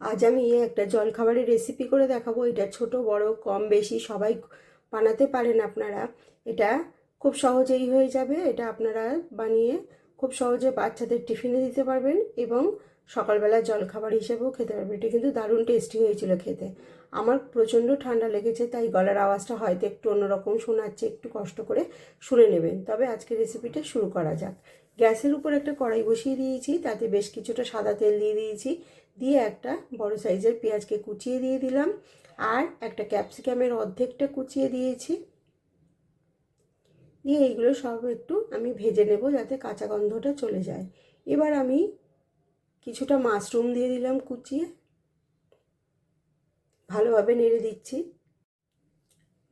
আজ আমি একটা জলখাবারের রেসিপি করে দেখাবো। এটা ছোট, বড়, কম, বেশি, সবাই বানাতে পারেন আপনারা। এটা খুব সহজেই হয়ে যাবে। এটা আপনারা বানিয়ে খুব সহজে বাচ্চাদের টিফিনে দিতে পারবেন এবং সকালবেলা জলখাবার হিসেবেও খেতে পারবেন। এটা কিন্তু দারুণ টেস্টি হয়েছিল খেতে। আমার প্রচণ্ড ঠান্ডা লেগেছে, তাই গলার আওয়াজটা হয়তো একটু অন্যরকম শোনাচ্ছে, একটু কষ্ট করে শুনে নেবেন। তবে আজকে রেসিপিটা শুরু করা যাক। গ্যাসের উপর একটা কড়াই বসিয়ে দিয়েছি, তাতে বেশ কিছুটা সাদা তেল দিয়ে দিয়েছি। দিয়ে একটা বড় সাইজের পেঁয়াজকে কুচিয়ে দিয়ে দিলাম। আর একটা ক্যাপসিকামের অর্ধেকটা কুচিয়ে দিয়েছি। দিয়ে এইগুলো সব একটু আমি ভেজে নেব যাতে কাঁচা গন্ধটা চলে যায়। এবার আমি কিছুটা মাশরুম দিয়ে দিলাম কুচিয়ে। ভালোভাবে নেড়ে দিচ্ছি।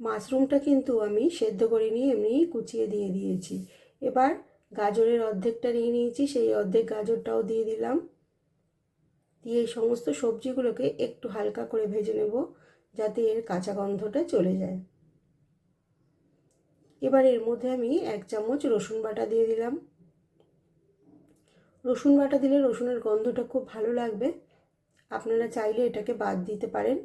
মাশরুমটা কিন্তু আমি সেদ্ধ করে নিয়ে এমনিই কুচিয়ে দিয়ে দিয়েছি। এবার গাজরের অর্ধেকটা নিয়ে নিয়েছি, সেই অর্ধেক গাজরটাও দিয়ে দিলাম। দিয়ে এই সমস্ত সবজিগুলোকে একটু হালকা করে ভেজে নেব যাতে এর কাঁচা গন্ধটা চলে যায়। এবার এর মধ্যে আমি এক চামচ রসুন বাটা দিয়ে দিলাম। রসুন বাটা দিলে রসুনের গন্ধটা খুব ভালো লাগবে। আপনারা চাইলে এটাকে বাদ দিতে পারেন।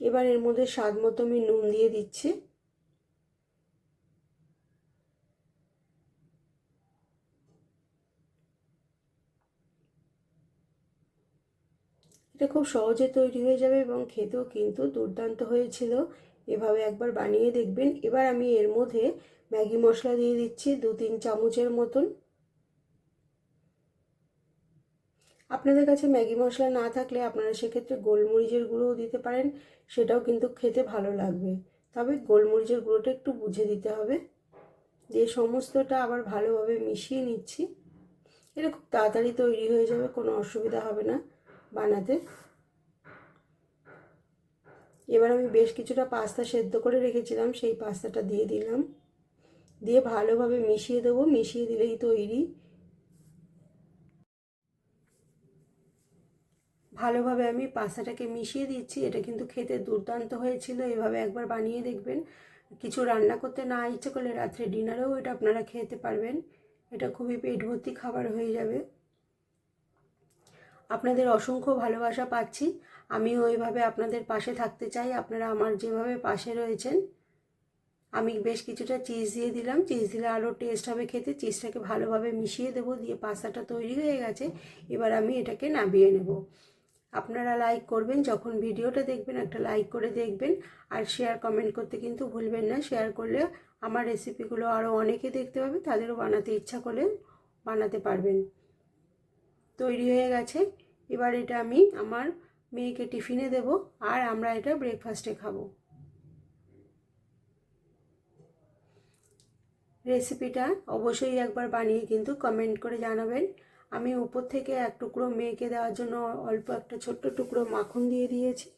এবার এর মধ্যে স্বাদ মতো আমি নুন দিয়ে দিচ্ছি। এটা খুব সহজে তৈরি হয়ে যাবে এবং খেতেও কিন্তু দুর্দান্ত হয়েছিল। এভাবে একবার বানিয়ে দেখবেন। এবার আমি এর মধ্যে ম্যাগি মশলা দিয়ে দিচ্ছি দু তিন চামচের মতন। আপনাদের কাছে ম্যাগি মশলা না থাকলে আপনারা সেক্ষেত্রে গোলমরিচের গুঁড়োও দিতে পারেন। সেটাও কিন্তু খেতে ভালো লাগবে। তবে গোলমরিচের গুঁড়োটা একটু বুঝে দিতে হবে। দিয়ে সমস্তটা আবার ভালোভাবে মিশিয়ে নিচ্ছি। এটা খুব তাড়াতাড়ি তৈরি হয়ে যাবে, কোনো অসুবিধা হবে না। বানাতে। এবার আমি বেশ কিছুটা পাস্তা সেদ্ধ করে রেখেছিলাম, সেই পাস্তাটা দিয়ে দিলাম। দিয়ে ভালোভাবে মিশিয়ে দেবো, মিশিয়ে দিলেই তৈরি। ভালোভাবে আমি পাস্তাটাকে মিশিয়ে দিচ্ছি, এটা কিন্তু খেতে দুর্দান্ত হয়েছিল, এভাবে একবার বানিয়ে দেখবেন। কিছু রান্না করতে না ইচ্ছে করলে রাত্রে ডিনারেও এটা আপনারা খেতে পারবেন, এটা খুবই পেট ভর্তি খাবার হয়ে যাবে। আপনাদের অসংখ্য ভালোবাসা পাচ্ছি। আমিও ওইভাবে আপনাদের পাশে থাকতে চাই। আপনারা আমার যেভাবে পাশে রয়েছেন, আমি বেশ কিছুটা চিজ দিয়ে দিলাম। চিজ দিলে আরও টেস্ট হবে খেতে। চিজটাকে ভালোভাবে মিশিয়ে দেবো, দিয়ে পাস্তাটা তৈরি হয়ে গেছে। এবার আমি এটাকে নামিয়ে নেব। আপনারা লাইক করবেন, যখন ভিডিওটা দেখবেন একটা লাইক করে দেখবেন। আর শেয়ার কমেন্ট করতে কিন্তু ভুলবেন না। শেয়ার করলে আমার রেসিপিগুলো আরও অনেকে দেখতে পাবে, তাদেরও বানাতে ইচ্ছা করলে বানাতে পারবেন। তৈরি হয়ে গেছে। এবার এটা আমি আমার মেয়েকে টিফিনে দেব আর আমরা এটা ব্রেকফাস্টে খাব। রেসিপিটা অবশ্যই একবার বানিয়ে কিন্তু কমেন্ট করে জানাবেন। আমি উপর থেকে এক টুকরো মেয়েকে দেওয়ার জন্য অল্প একটা ছোট্ট টুকরো মাখন দিয়ে দিয়েছি।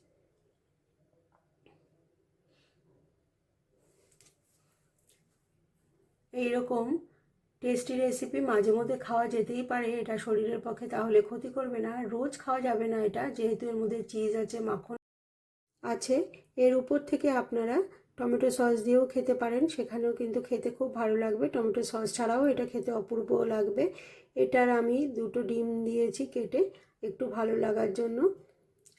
এইরকম টেস্টি রেসিপি মাঝে মধ্যে খাওয়া যেতেই পারে এটা শরীরের পক্ষে তাহলে ক্ষতি করবে না। রোজ খাওয়া যাবে না এটা, যেহেতু এর মধ্যে চিজ আছে, মাখন আছে। এর উপর থেকে আপনারা টমেটো সস দিয়েও খেতে পারেন। সেখানেও কিন্তু খেতে খুব ভালো লাগবে। টমেটো সস ছাড়াও এটা খেতে অপূর্ব লাগবে। এটার আমি দুটো ডিম দিয়েছি কেটে, একটু ভালো লাগার জন্য।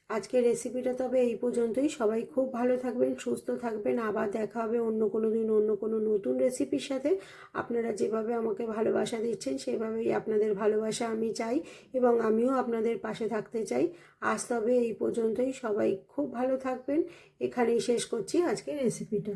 আজকের রেসিপিটা তবে এই পর্যন্তই। সবাই খুব ভালো থাকবেন, সুস্থ থাকবেন। আবার দেখা হবে অন্য কোনো দিন অন্য কোনো নতুন রেসিপির সাথে। আপনারা যেভাবে আমাকে ভালোবাসা দিচ্ছেন, সেভাবেই আপনাদের ভালোবাসা আমি চাই এবং আমিও আপনাদের পাশে থাকতে চাই। আজ তবে এই পর্যন্তই। সবাই খুব ভালো থাকবেন। এখানেই শেষ করছি আজকের রেসিপিটা